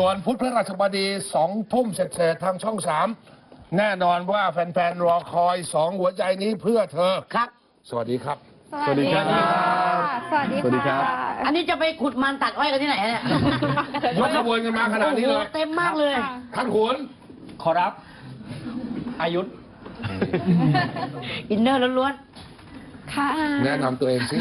ส่วนพุธพฤหัสบดีสองทุ่มเสร็จๆทางช่องสามแน่นอนว่าแฟนๆ รอคอยสองหัวใจนี้เพื่อเธอครับ สวัสดีครับ สวัสดีครับ สวัสดีสวัสดีครับอันนี้จะไปขุดมันตัดอ้อยกันที่ไหนเนี่ยยกขบวนกันมาขนาดนี้เลยโอ้โหเต็มมากเลย ท่านขุนขอรับ อายุธอินเนอร์ล้วน ค่ะ แนะนำตัวเองสิ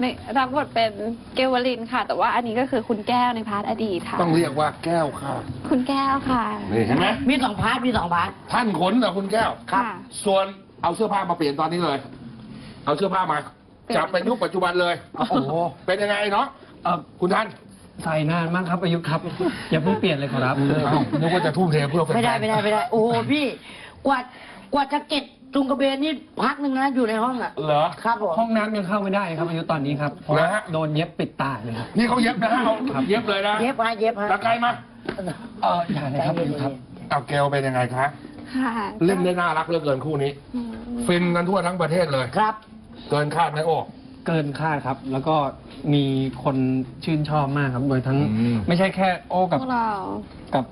ในรับบทเป็นเกวลินค่ะ แต่ว่าอันนี้ก็คือคุณแก้วในพาร์ทอดีตค่ะ ต้องเรียกว่าแก้วค่ะ คุณแก้วค่ะ นี่เห็นไหมๆมีสองพาร์ทมีสองพาร์ทท่านขุนกับคุณแก้วค่ะ ส่วนเอาเสื้อผ้ามาเปลี่ยนตอนนี้เลย เอาเสื้อผ้ามาจับเป็นยุคปัจจุบันเลยโอ้โหเป็นยังไงเนาะเอ่อคุณท่านใส่นานมากครับอายุธครับ อย่าเพิ่งเปลี่ยนเลยขอรับเอ้านึกว่าจะทุ่มเทเพื่อแฟนๆไม่ได้ไม่ได้ไม่ได้ โอ้โหพี่กว่ากว่าจะเก็ต จุงกระเบนนี่พักหนึ่งนะอยู่ในห้องอะ เหรอครับผมห้องน้ำยังเข้าไม่ได้ครับอายุตอนนี้ครับเพราะเหรอฮะ โดนเย็บปิดตาเลยครับ นี่เขาเย็บนะฮะเอาครับ เย็บเลยนะเย็บฮะเย็บฮะตะไกลมาเอออย่าเลยครับอายุธครับ เอาเกลเป็นยังไงคะค่ะเล่นได้น่ารักเหลือเกินคู่นี้ อืมฟินกันทั่วทั้งประเทศเลย ครับ เกินคาดไหมโอ้ เกินคาดครับ แล้วก็มีคนชื่นชอบมากครับ โดยทั้งอืม ไม่ใช่แค่โอ้กับพวกเรา กับ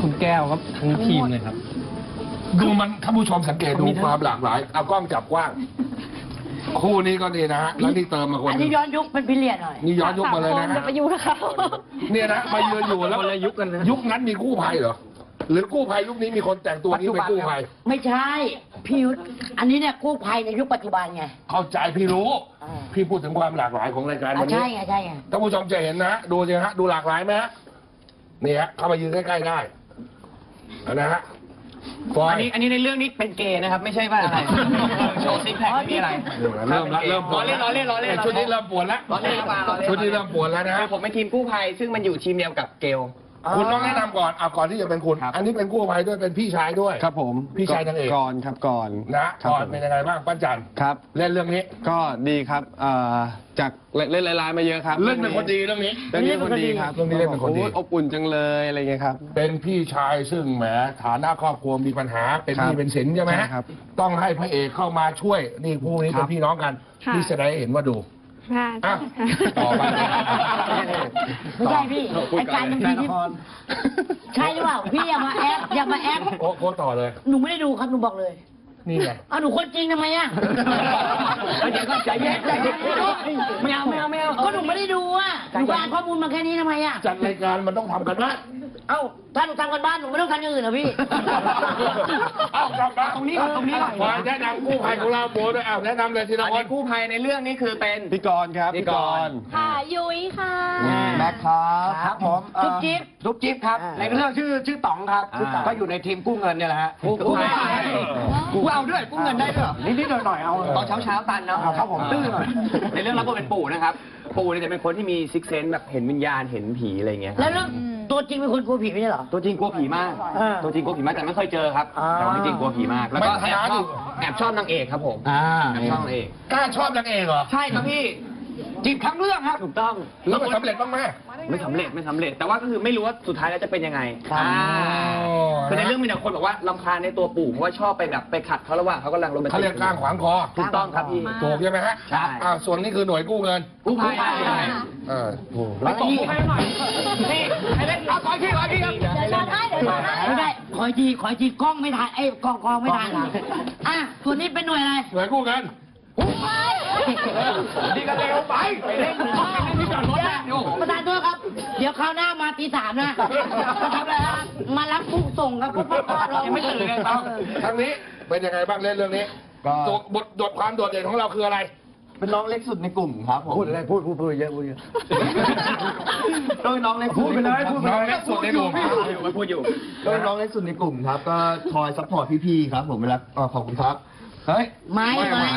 คุณแก้วครับทั้งทีมเลยครับ ดูมันท่านผู้ชมสังเกตดูมีทั้งความหลากหลาย เอากล้องจับกว้าง คู่นี้ก็ดีนะฮะ แล้วนี่เติมมาคนอันหนึนี้งย้อนยุคเป็นพิเรียดหน่อย นี่ย้อนยุคมาเลยนะสฮะจะไปอยู่กับเขาเนี่ยนะมายืนอยู่แล้วคนละยุคกันนะยุคนั้นมีกู้ภัยเหรอหรือกู้ภัยยุคนี้มีคนแต่งตัวนี้เป็นกู้ภัย ไม่ใช่พี่ยุทธอันนี้เนี่ยกู้ภัยในยุคปัจจุบันไงเข้าใจพี่รู้อ่าพี่พูดถึงความหลากหลายของรายการอะวันนี้ใช่ไงใช่ไงท่านผู้ชมจะเห็นนะฮะดูสิฮะดูหลากหลายไหมฮะนี่ฮะเข้ามายืนใกล้ๆได้เอา นะฮะฟอยอันนี้อันนี้ในเรื่องนี้เป็นเกย์นะครับ ไม่ใช่ว่าอะไร โชว์ซิกแพคไม่มีอะไร เริ่มละเริ่มปล้วอดเล่นล้อเล่นล้อเล่นชุดนี้เริ่มปวดแล้วล้อเล่นล้อเล่นล้อเล่น ชุดนี้เริ่มปวดแล้วนะคืฮะอผมเป็นทีมกู้ภัยซึ่งมันอยู่ทีมเดียวกับเกล คุณต้องแนะนำก่อนเอาก่อนที่จะเป็นคุณ ครับ อันนี้เป็นกู้ภัยด้วยเป็นพี่ชายด้วย ครับผมพี่ชายนางเอกก่อนครับก่อนนะครับก่อนผมเป็นยังไงบ้างปั้นจันครับ เล่นเรื่องนี้ ก็ดีครับเอ่อจากเล่นลายๆมาเยอะครับเล่นเป็นคนดีเรื่องนี้ เรื่องนี้เป็นคนดีครับเรื่องนี้เล่นเป็นคนดี โอ้ยอบอุ่นจังเลยอะไรเงี้ยครับ เป็นพี่ชายซึ่งแหมฐานะครอบครัวมีปัญหาเป็นหนี้ครับเป็นสินใช่ไหมใช่ครับต้องให้พระเอกเข้ามาช่วยนี่พวกนี้ครัเป็นบพี่น้องกันค่ะนี่แสดงให้เห็นว่าดู ค่ะอะต่อไปไม่ใช่พี่ไอ้การบางทีที่ใช่หรือเปล่าพี่อย่ามาแอปอย่ามาแอปโอ้โคต่อเลย หนูไม่ได้ดูครับหนูบอกเลยนี่ไงเอาหนูคนจริงทำไมอะเดี๋ยวก็ใจเย็นใจเย็นไม่เอาไม่เอาไม่เอาก็หนูไม่ได้ดูอะหนูไปอ่านข้อมูลมาแค่นี้ทำไมอะจัดรายการมันต้องทำกันบ้าน เอ้าถ้าหนูทำกันบ้านหนูไม่ต้องทำอย่างอื่นเหรอพี่ เอากลับมาตรงนี้ก่อนตรงนี้ก่อน ขอแนะนำกู้ภัยของเราโบด้วยเอาแนะนำเลยทีละอันคนี้นกู้ภัยในเรื่องนี้คือเป็น พี่กรณ์ครับพี่กรณ์ ค่ะ ยุ้ยค่ะแบ็คครับครับผมจุ๊บจิ๊บจุ๊บจิ๊บครับ อ่าในเรื่องชื่อชื่อต๋องครับชื่อต๋องก็อยู่ในทีมกู้เงินเนี่ยแหละฮะกู้กู้ภัยกู้กู้เอาด้วยกู้เงินได้ด้วยเหรอนิดๆหน่อยๆเอา ตอนเช้าเช้าๆตันเนาะครับผมตื้อหน่อยในเรื่องรับบทเป็นปู่นะครับ ปู่เนี่ยจะเป็นคนที่มีซิกเซนแบบเห็นวิญญาณเห็นผีอะไรอย่างเงี้ยครับแล้วเรื่องตัวจริงเป็นคนกลัวผีไม่ใช่เหรอ ตัวจริงกลัวผีมาก อ่าตัวจริงกลัวผีมากแต่ไม่เคยเจอครับ อ่า แต่ว่าจริงๆกลัวผีมาก แล้วก็ไม่แอบท้าชดิอบแอบชอบนางเอกครับผมอ่าแอบชอบนางเอก กล้าชอบนางเอกเหรอ ใช่ครับพี่จีบทั้งเรื่องครับถูกต้อง แล้วมันสำเร็จบ้างไหม ไม่สำเร็จไม่สำเร็จ แต่ว่าก็คือไม่รู้ว่าสุดท้ายแล้วจะเป็นยังไงครับอ่าคือในเรื่องมีแต่คนบอกว่าลำคาญในตัวปู่เพราะว่าชอบไปแบบไปขัดเขาระหว่างเขากำลังลงไปเขาเรียกกล้างขวางคอถูกต้องครับพี่ ถูกใช่ไหมฮะใช่ อ่าส่วนนี้คือหน่วยกู้เงินกู้ภัยเออไม่ตกให้หน่อยพี่ให้เล่นเอาขออีกทีขออีกทีครับเดี๋ยวช้อนให้เดี๋ยวช้อนให้ไม่ได้ขออีกทีขออีกทีกล้องไม่ทันเอ้ยกล้องกล้องไม่ทันอะส่วนนี้เป็นหน่วยอะไรหน่วยกู้เงินดีกันเร็วไป เดี๋ยวคราวหน้ามาตีสามนะมาทำอะไรฮะมารับผู้ส่งครับพวกเรายังไม่ตื่นเลยคเอารับ ทางนี้เป็นยังไงบ้างเล่นเรื่องนี้ก็ ตัวบทบทความโดดเด่นของเราคืออะไร เป็นน้องเล็กสุดในกลุ่มครับผมพูดอะไรพูดพูดพูดเยอะพูดเยอะก็เป็นน้องเล็กสุดในกลุ่มน้องเล็กสุดในกลุ่มพูดอยู่ก็เป็นน้องเล็กสุดในกลุ่มครับ ก็คอยซัพพอร์ตพี่ๆครับ ผมเวลาเอ่อขอบคุณครับ เฮ้ยไม่ไม่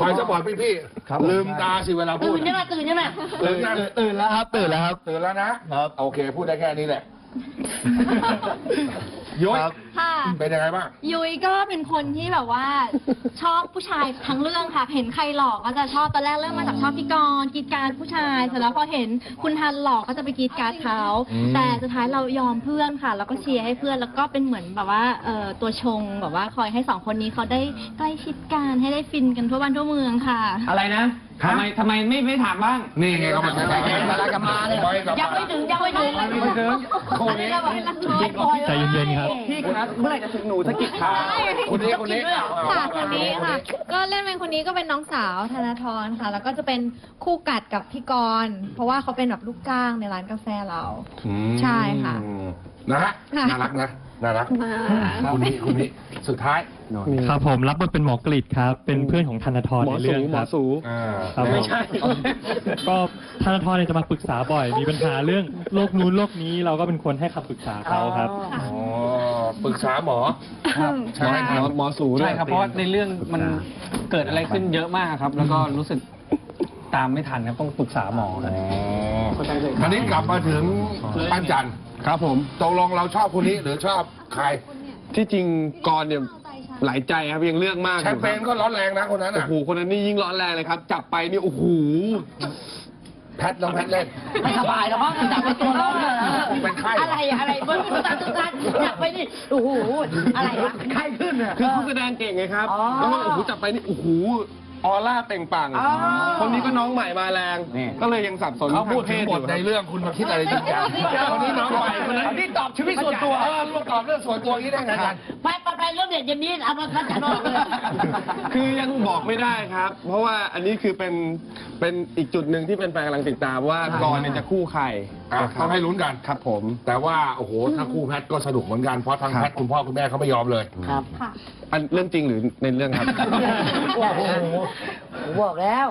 คอยสปอร์ตพี่ครับๆลืมตาสิเวลาพูตื่ดนใช่ไหมตื่นใช่ไหมตื่นยังตื่นแล้วครับตื่นแล้วครับ ตื่นแล้วนะครับ โอเค พูดได้แค่นี้แหละ ยุ้ยครับ ค่ะ เป็นยังไงบ้าง ยุ้ยก็เป็นคนที่แบบว่า ชอบผู้ชายทั้งเรื่องค่ะ เห็นใครหลอกก็จะชอบตอนแรกเริ่มมาจากชอบพี่กรณ์กรีดกรารผู้ชายเสร็จแล้วพอเห็นคุณทันหลอกก็จะไปกรีดกรารเขาอืม แต่สุดท้ายเรายอมเพื่อนค่ะ แล้วก็เชียร์ให้เพื่อนแล้วก็เป็นเหมือนแบบว่าเอ่อตัวชงแบบว่าคอยให้สองคนนี้เขาได้ใกล้ชิดกันให้ได้ฟินกันทั่วบ้านทั่วเมืองค่ะ อะไรนะ ทำไมทำไมไม่ไม่ถามบ้าง นี่ไงเขามาใช้กำลังจะมาเลยไม่กลับยังไม่ถึงยังไม่ถึงไม่ถึงคู่นี้ใจเย็นๆครับพี่ครับเมื่อไหร่จะถึงหนูสะกิดขาคนนี้คนนี้ค่ะคนนี้ค่ะ ก็เล่นเป็นคนนี้ก็เป็นน้องสาวธนาธรค่ะ แล้วก็จะเป็นคู่กัดกับพี่กรณ์เพราะว่าเขาเป็นแบบลูกจ้างในร้านกาแฟเราใช่ค่ะนะฮะค่ะน่ารักนะ น่ารักคุณนี้คุณนี้สุดท้ายครับผมรับบทเป็นหมอกฤษครับ เป็นเพื่อนของธนาธรในเรื่องครับอ่าครับไม่ใช่ก็ธนาธรเนี่ยจะมาปรึกษาบ่อย มีปัญหาเรื่องโรคนู้นโรคนี้เราก็เป็นคนให้คำปรึกษาเขาครับอ๋อปรึกษาหมอใช่ไหมครับหมอสูใช่ครับเพราะว่าในเรื่องมันเกิดอะไรขึ้นเยอะมากครับ แล้วก็รู้สึกตามไม่ทันครับต้องปรึกษาหมอครับอันนี้กลับมาถึงปั้นจันทร์ ครับผมตกลงเราชอบคนนี้หรือชอบใครที่จริงกรเนี่ยหลายใจครับยังเลือกมากแชมเปญก็ร้อนแรงนะคนนั้นโอ้อะโหคนนั้นนี่ยิ่งร้อนแรงเลยครับ จับไปนี่โอ้โหแพทน้องแพทเล่น ไม่สบายแล้วเพราะมันจับไปตัวร้อนเลยเป็นไข้อะไรอะไรเบิ้ลตุ้ตันตุ้ตันจับไปนี่โอ้โหอะไรวะ ไข้ขึ้นเนี่ย คือเขาแสดงเก่งไงครับอ๋อ แล้วมันโอ้โหจับไปนี่โอ้โห ออร่าเปล่งปลั่งอ๋อคนนี้ก็น้องใหม่มาแรง ก็เลยยังสับสนเขาพูดทถึงงเพศบอทยู่ในเรื่องคุณมาคิดอะไรยิ่งใหญ่คนนี้น้องใหม่คนนั้นนี่ตอบชีวิตส่วนตัวเออรู้ตอบเรื่องส่วนตัวนี้ได้ไงกันไปไปไปเรื่องเด็ดอย่างนี้เอามาคัดจันออกเลยคือยังบอกไม่ได้ครับ เพราะว่าอันนี้คือเป็นเป็นอีกจุดหนึ่งที่เป็นแฟนกำลังติดตามว่ากรเนี่ยจะคู่ใคร อะต้องให้ลุ้นกัน ครับผม แต่ว่าโอ้โหถ้าคู่แพทก็สนุกเหมือนกันเพราะทั้งแพทคุณพ่อคุณแม่เขาไม่ยอมเลย ครับค่ะอันเรื่องจริงหรือในเรื่องครับโอ้โหผมบอกแล้ว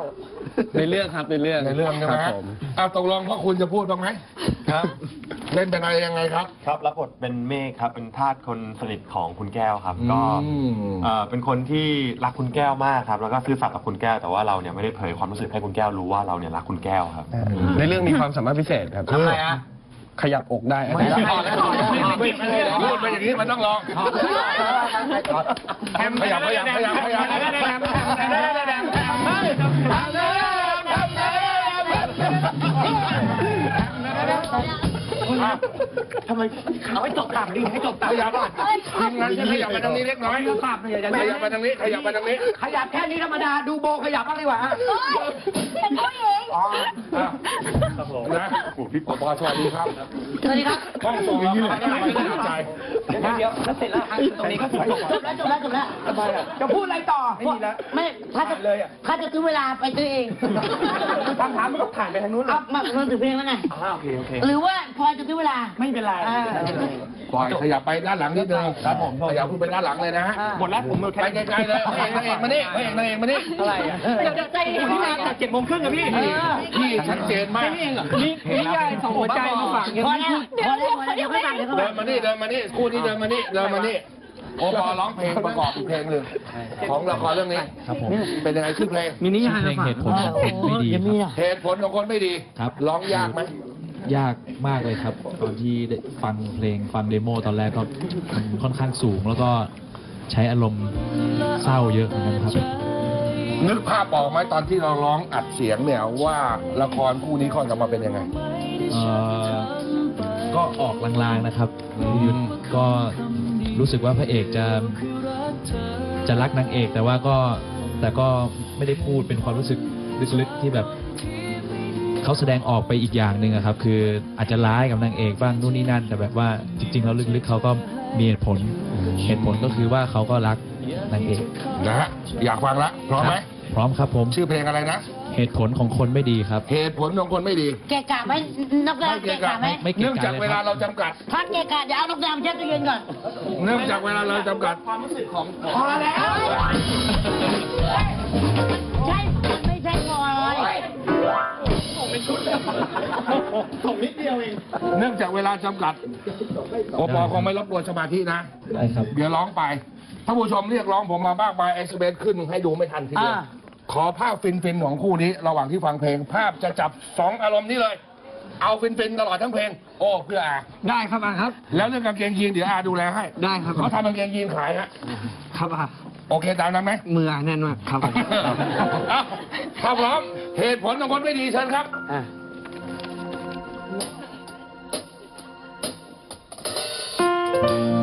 ในเรื่องครับในเรื่องในเรื่องใช่ไหมครับผมอ้าวตกลงพ่อคุณจะพูดบ้างไหมครับ เล่นเป็นอะไรยังไงครับ ครับรับบทเป็นเมฆครับ เป็นทาสคนสนิทของคุณแก้วครับ ก็อืม เอ่อเป็นคนที่รักคุณแก้วมากครับ แล้วก็ซื่อสัตย์กับคุณแก้วแต่ว่าเราเนี่ยไม่ได้เผยความรู้สึกให้คุณแก้วรู้ว่าเราเนี่ยรักคุณแก้วครับ ในเรื่องมีความสามารถพิเศษครับทำไมอะขยับอกได้ไม่ต้องลองพูดไปอย่างนี้มันต้องลองแฮมขยับขยับขยับขยับ ทำไมเขาให้จบต่ำดิให้จบขต่ำยับทีมงานขยับไปทางนี้เล็กน้อยต่ำเลยอย่าขยับไปทางนี้ ขยับไปทางนี้ ขยับแค่นี้ธรรมดา ดูโบขยับบ้างดีกว่าเป็นผู้หญิงอ๋อนะพี่ปอสวัสดีครับสวัสดีครับห้องส่งเราไม่ได้ไม่ได้ใจเดี๋ยวเดี๋ยวแล้วเสร็จแล้วตรงนี้ก็จบจบแล้วจบแล้วจบแล้วจะพูดอะไรต่อ ไม่มีแล้ว ไม่ถ้าจะเลยอะถ้าจะซื้อเวลาไปซื้อเองคำถามมันก็ผ่านไปทางนู้นเลเอายมาเราถึงเพลงแล้วไงอ่าโอเคโอเค หรือว่าพอจะซื้อเวลา ไม่เป็นไรอ่าปล่อยขยับไปด้านหลังนิดนึงครับผมขยับขึ้นไปด้านหลังเลยนะฮะหมดแล้วผมหมดไปแค่ไกลๆเลยพระเอกนางเอกมานี่พระเอกนางเอกมานี่อะไรอะเดี๋ยวเดี๋ยวใจเย็นพี่นะเจ็ดโมงครึ่งอะพี่พี่ชัดเจนมากนี่นิยายสองหัวใจมาฝากยังพอไม่แล้วพูดพอแล้วพอแล้วเดี๋ยวไม่ฟังเดี๋ยวเดิไม่นมานี่เดินมานี่คู่นี้เดินมานี่เดินมานี่โอปอร้องเพลงประกอบอีกเพลงหนึ่งของละครเรื่องนี้ครับผมเป็นยังไงชื่อเพลงมีนิยายเพลงเหตุผลของคนไม่ดียังคมีรับอะเหตุผลของคนไม่ดี ครับ ร้องยากไหม ยากมากเลยครับ ตอนที่ได้ฟังเพลงฟังเดโมตอนแรกก็มันค่อนข้างสูง แล้วก็ใช้อารมณ์เศร้าเยอะเหมือนกันครับ นึกภาพออกไหมตอนที่เราร้องอัดเสียงเนี่ยว่าละครคู่นี้ค่อนจะมาเป็นยังไง เอ่อก็ออกลางๆนะครับยุทธก็รู้สึกว่าพระเอกจะจะรักนางเอก แต่ว่าก็แต่ก็ไม่ได้พูดเป็นความรู้สึกลึกๆที่แบบ เขาแสดงออกไปอีกอย่างหนึ่งอะครับคืออาจจะร้ายกับนางเอกบ้างนู่นนี่นั่น แต่แบบว่าจริง ๆ แล้วลึกๆเขาก็มีเหตุผลเหตุผลก็คือว่าเขาก็รักนางเอกนะฮะอยากฟังละพร้อมไหมพร้อมครับผมชื่อเพลงอะไรนะ เหตุผลของคนไม่ดีครับ เหตุผลของคนไม่ดี เกะกะไหมนกแดงเกะกะไหมไม่เกะกะ เนื่องจากเวลาเราจำกัดถ้าเกะกะเดี๋ยวเอานกแดงมาเช็ดตู้เย็นก่อนเนื่องจากเวลาเราจำกัด พอแล้ว เนื่องจากเวลาจำกัดโอปอคงไม่รบกวนสมาธินะ ได้ครับ เดี๋ยวร้องไปท่านผู้ชมเรียกร้องผมมามากมายเอ็กซ์เบขึ้นให้ดูไม่ทันทีเดียวอ่า ขอภาพฟินๆของคู่นี้ ระหว่างที่ฟังเพลง ภาพจะจับสองอารมณ์นี้เลย เอาฟินๆตลอดทั้งเพลง โอ้เพื่ออาได้ครับอะครับ แล้วเรื่องกางเกงยีนเดี๋ยวอาดูแลให้ได้ครับ เขาทำกางเกงยีนขายฮะครับอะโอเคตามนั้นไหม มือแน่นมากครับผมเอาถ้าพร้อมเหตุผลของคนไม่ดีเชิญครับ อะ ใจ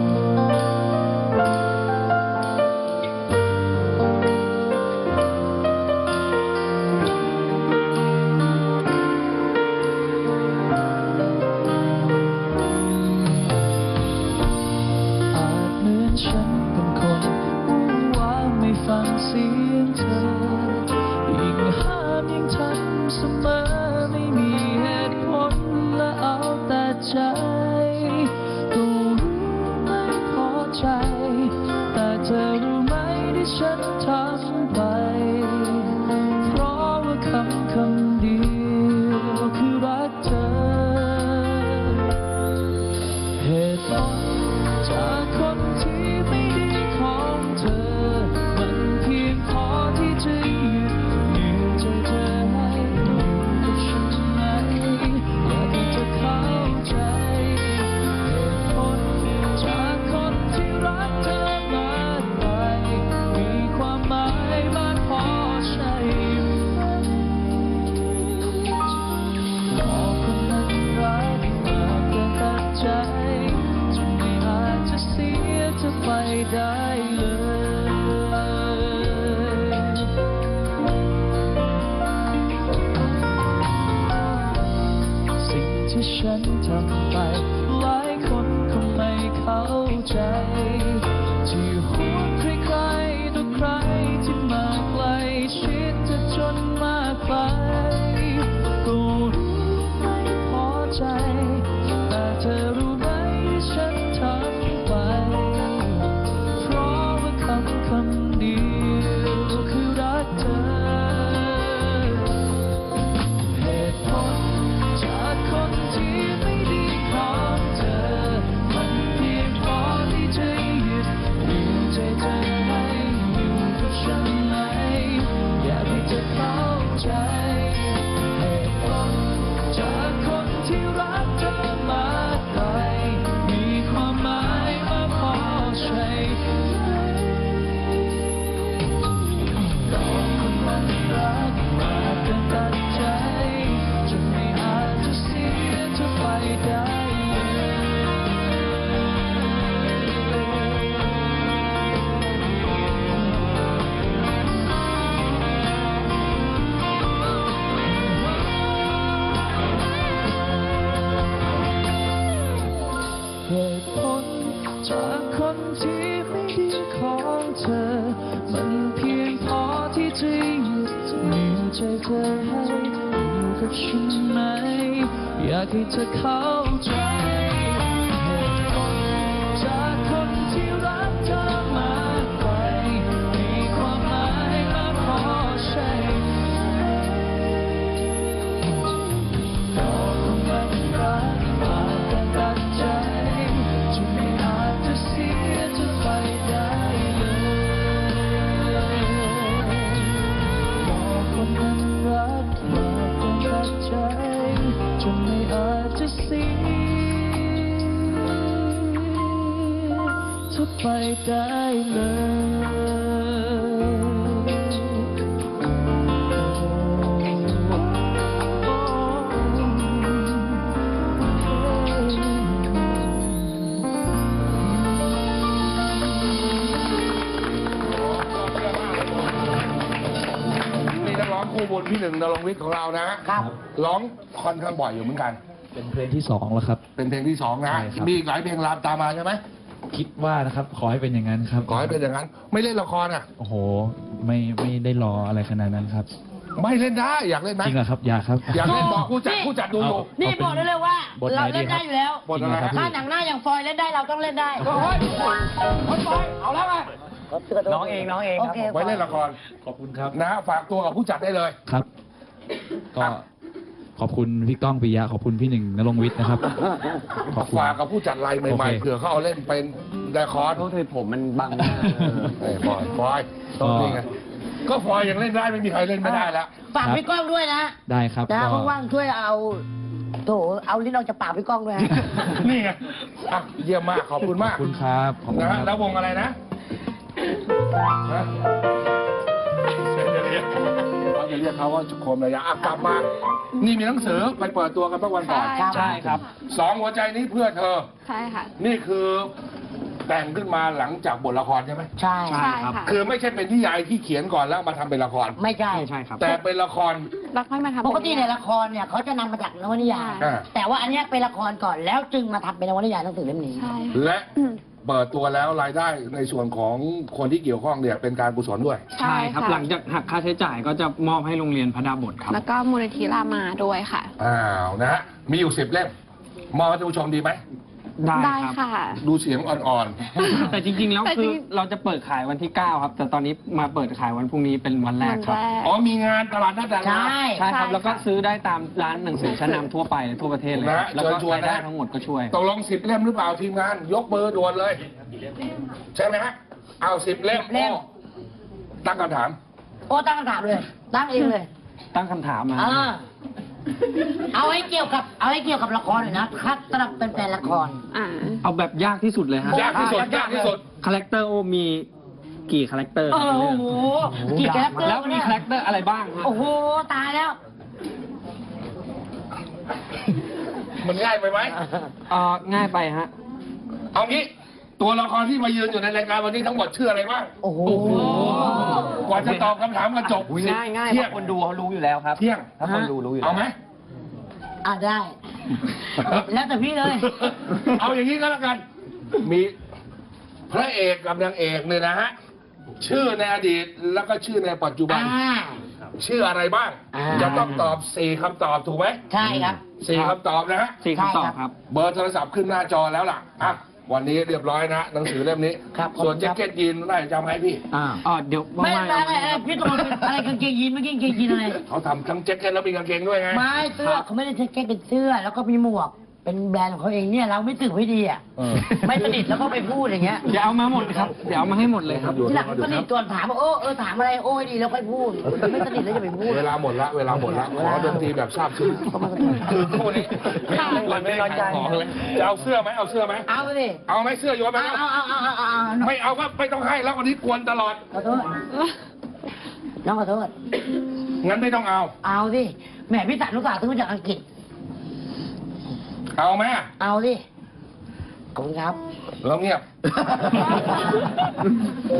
ฉันทำไปหลายคนคงไม่เข้าใจ เหตุผลจากคนที่ไม่ดีของเธอ มันเพียงพอที่จะหยุดเหนี่ยวใจเธอให้อยู่กับฉันไหม อยากให้เธอเข้าใจ ไปได้เลยนี่นักร้องคู่บุญพี่หนึ่งนรงค์วิทย์ของเรานะครับ ร้องค่อนข้างบ่อยอยู่เหมือนกัน เป็นเพลงที่สองแล้วครับ เป็นเพลงที่สองนะ ใช่ครับ มีอีกหลายเพลงรามตามมาใช่ไหม คิดว่านะครับ ขอให้เป็นอย่างนั้นครับขอให้เป็นอย่างนั้น ไม่เล่นละครอะ โอ้โห ไม่ไม่ได้รออะไรขนาดนั้นครับ ไม่เล่นได้อยากเล่นไหมจริงเหรอครับอยากครับ อยากเล่นบอกผู้จัดนี่ผู้จัดดูอยู่ นี่บอกได้เลยว่าบทไหนเราเล่นดีครัได้บอยู่แล้ว บทอะไรฮะถ้าหนังหน้าอย่างฟอยเล่นได้เราต้องเล่นได้ โอ้ยคนปล่อยเอาแล้วไงน้องเองน้องเองครับโอเค ไว้เล่นละครขอบคุณครับนะฮะฝากตัวกับผู้จัดได้เลย ครับ ก็ ขอบคุณพี่ก้องปิยะขอบคุณพี่หนึ่งนรงค์วิทย์นะครับ ขอบคุณ ฝากกับผู้จัดรายใหม่ โอเคๆเผื่อเขาเอาเล่นเป็นละครโทษทีผมมันบังหน้าไอ้ฟอยฟอยต้องนี่ไงก็ฟอยยังเล่นได้ไม่มีใครเล่นไม่ได้แล้วฝากพี่ก้องด้วยนะได้ครับนะก็ว่างๆช่วยเอาโถเอาลิ้นออกจากปากพี่ก้องด้วยฮะ นี่ไงอะเยี่ยมมากขอบคุณขมาอกบคุณครับขอบคุณนะคฮะรับ แล้ววงอะไรนะฮะเขาจะเรียกเขาว่าโคมระยะอะกลับมา นี่มีหนังสือไปเปิดตัวกันเมื่อวันก่อนใช่ ใช่ครับสองหัวใจนี้เพื่อเธอ ใช่ค่ะ นี่คือแต่งขึ้นมาหลังจากบทละครใช่ไหมใช่ใช่ค่ะคือไม่ใช่เป็นนิยายที่เขียนก่อนแล้วมาทำเป็นละคร ไม่ใช่ใช่ครับ แต่เป็นละครรักไม่มาทำปกติในละครเนี่ยเขาจะนำมาจากนวนิยาย อ่า แต่ว่าอันเนี้ยเป็นละครก่อนแล้วจึงมาทำเป็นนวนิยายหนังสือเล่มนี้ ใช่และ เปิดตัวแล้วรายได้ในส่วนของคนที่เกี่ยวข้องเนี่ยเป็นการกุศลด้วย ใช่ครับ หลังจากหักค่าใช้จ่ายก็จะมอบให้โรงเรียนพระดาบทครับ แล้วก็มูลนิธิรามาด้วยค่ะ อ้าวนะฮะมีอยู่สิบเล่มมองท่านผู้ชมดีไหม ได้ครับ ค่ะ ดูเสียงอ่อนแต่จริงๆ แล้วแต่จคืริอง เราจะเปิดขายวันที่ 9 ครับ แต่ตอนนี้มาเปิดขายวันพรุ่งนี้เป็นวันแรกครับๆอ๋อมีงานตลาดนัดดาราใช่ ใช่ครับแล้วก็ซื้อได้ตามร้านหนังสือชั้นนำทั่วไปทั่วประเทศเลยครับนะแล้วก็เชิญชวนรายได้นะทั้งหมดก็ช่วย ตกลงสิบเล่มหรือเปล่าทีมงาน ยกมือด่วนเลย ใช่ไหมฮะเอาสิบเล่มเล่ม โอ้ตั้งคำถาม โอ้ตั้งคำถามเลย ตั้งเองเลยตั้งคำถามมา อ่า เอาให้เกี่ยวกับ เอาให้เกี่ยวกับละครหน่อยนะคัดสำหรับเป็นแฟนละครเอาแบบยากที่สุดเลยฮะยากที่สุดยากยากที่สุด คาแรคเตอร์โอมีกี่คาแรคเตอร์โอ้ในเรื่องโหกี่แครคเตอร์แล้วมีคาแรคเตอร์อะไรบ้างฮะ โอ้โห ตายแล้ว มันง่ายไปไหม เอ่อง่ายไปฮะ เอางี้ ตัวละครที่มายืนอยู่ในรายการวันนี้ทั้งหมดชื่ออะไรบ้าง โอ้โห กว่าจะตอบคำถามกันจบอุ๊ยง่ายง่ายเที่ยงเพราะคนดูเขารู้อยู่แล้วครับเที่ยง ถ้าคนดูรู้อยู่แล้ว เอาไหม อะได้ แล้วแต่พี่เลย เอาอย่างนี้ก็แล้วกัน มีพระเอกกับนางเอกเนี่ยนะฮะ ชื่อในอดีตแล้วก็ชื่อในปัจจุบัน อ่า ชื่ออะไรบ้าง อ่า จะต้องตอบสี่คำตอบถูกไหมใช่ครับ สี่คำตอบนะฮะ สี่คำตอบครับ เบอร์โทรศัพท์ขึ้นหน้าจอแล้วล่ะ อะ วันนี้เรียบร้อยนะหนังสือเล่มนี้ ครับส่วนขอบคุณแจ็ครัคบ เก็ตยีนได้จำให้พี่ อ่าอ๋อเดี๋ยวไม่ว่างๆไม่ไม่ไม่พี่ตกลงเป็นอะไรกางเกงยีนเมื่อกี้กางเกงยีนอะไรเขาทำทั้งแจ็คเก็ตแล้วมีกางเกงด้วยไง ไม่เสื้อเขาไม่ได้ใช้แค่เป็นเสื้อแล้วก็มีหมวก เป็นแบรนด์ของเขาเองเนี่ยเราไม่ตื่นไม่ดีอะเออไม่สนิทแล้วก็ไปพูดอย่างเงี้ยเดี๋ยวเอามาหมดครับเดี๋ยวเอามาให้หมดเลยครับที่หลังสนิทก่อนถามว่าโอ้เออถามอะไรโอ้ยดีแล้วค่อยพูดไม่สนิทแล้วจะไปพูดเวลาหมดละเวลาหมดละขอดนตรีแบบทราบซึ้งคือคู่นี้ไม่เอาเลยไม่น้อยใจของเลยจะเอาเสื้อไหมเอาเสื้อไหมเอาสิเอาไหมเสื้อโยนไหมเอาเอาเอาเอาเอาเอาไม่เอาก็ไม่ต้องให้แล้ววันนี้กวนตลอดขอโทษน้องขอโทษงั้นไม่ต้องเอา เอาสิแหมพี่ตัดลูกสาวซื้อมาจากอังกฤษ เอาไหมอะเอาสิขอบคุณครับ แล้วเงียบ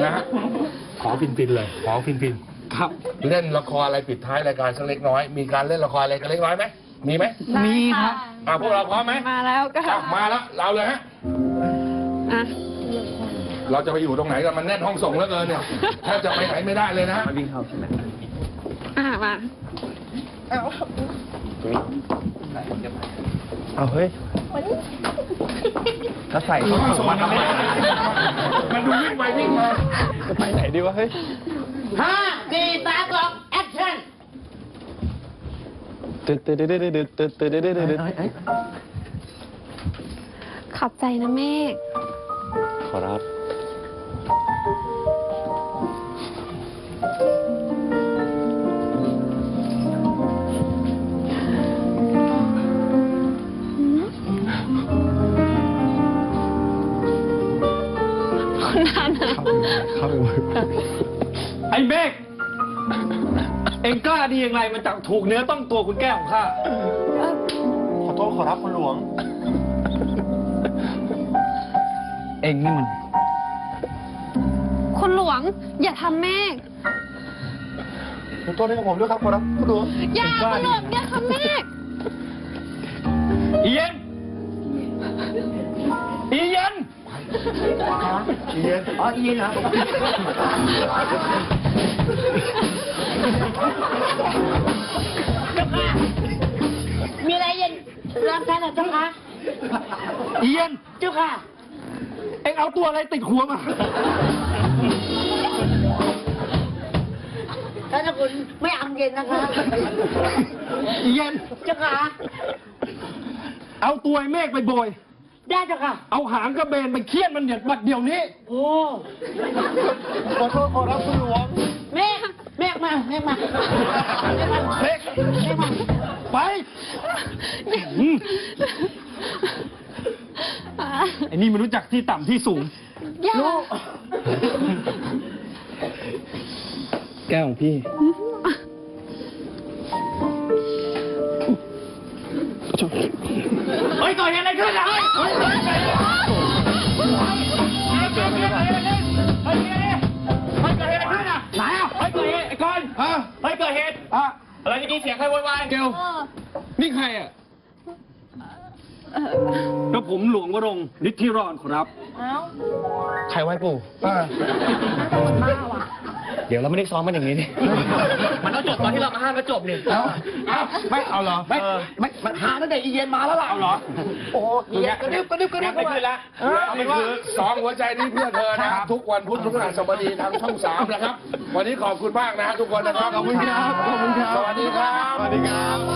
นะฮะขอฟินฟินๆเลย ขอฟินฟินครับ ๆ เล่นละครอะไรปิดท้ายรายการสักเล็กน้อย มีการเล่นละครอะไรกันเล็กน้อยไหม มีไหมมีครับ อ่าพวกเราพร้อมไหมมาแล้วก็อะมาแล้วเราเลยฮะ อะเราจะไปอยู่ตรงไหนกันมันแน่นห้องส่งแล้วเกินเนี่ยแทบจะไปไหนไม่ได้เลยนะมาวิ่งเข้าใช่ไหมอะมา เอาเฮ้ยถ้าใส่ห้องส่งมันไม่ได้มันดูวิ่งไปวิ่งมาไปไหนดีวะเฮ้ยห้าสี่สามสองแอคชั่นตึ๊ดตึ๊ดตึ๊ดตึ๊ดตึ๊ดตึ๊ดตึ๊ดตึ๊ดตึ๊ดขอบใจนะเมฆขอรับ เข้าไปเลยไอ้เมฆเองกล้าดีอย่างไรมันจับถูกเนื้อต้องตัวคุณแก้วของข้า ขอโทษขอรับคุณหลวง เองนี่มัน คุณหลวง อย่าทำเมฆขอโทษให้กับผมด้วยครับขอรับคุณหลวงอย่าคุณหลวงอย่าทำเมฆอีเย็น เย็นอ๋ออีเย็นเหรอเจ้าค่ะมีอะไรเย็นรับแทนเหรอเจ้าค่ะอีเย็นเจ้าค่ะ เองเอาตัวอะไรติดหัวมาท่านเจ้าคุณไม่อำเย็นนะคะอีเย็นเจ้าค่ะเอาตัวไอ้เมฆไปโบย ได้เจ้าค่ะ เอาหางกระเบนไปเคี่ยนมันเดี๋ยวบัดเดี๋ยวนี้ โอ้ขอโทษขอรับคุณหลวง แม่แม่มาแม่มาแม่มาเมฆแม่มาไปอืมไอ้นี่มันรู้จักที่ต่ำที่สูง อย่า แก้วของพี่ อะไรขึ้นล่ะเฮ้ยฮะฮะอะไรที่นี่เสียงใครโวยวายเกลนี่ใครอะก็ผมหลวงวรงนิธิรอนครับ ใครไหว้ปู่ เออ บ้าวะ ดี๋ยวเราไม่ได้ซ้อมมันอย่างนี้นี่มันต้องจบตอนที่เรามาห้ามแล้วจบนี่เอาเอาไม่เอาเหรอไม่ไม่มันหาตั้งแต่อีเย็นมาแล้วล่ะเอาเหรอโอ้โหอีเย็นกระดึบกระดึบกระดึบไม่ขึ้นละนี่คือสองหัวใจนี้เพื่อเธอนะครับทุกวันพุธพฤหัสบดีทางช่องสามนะครับ วันนี้ขอบคุณมากนะฮะทุกคนนะครับขอบคุณครับขอบคุณครับสวัสดีครับสวัสดีครับ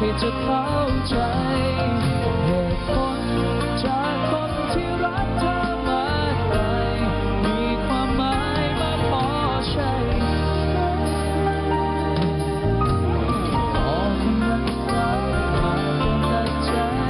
ให้เธอเข้าใจ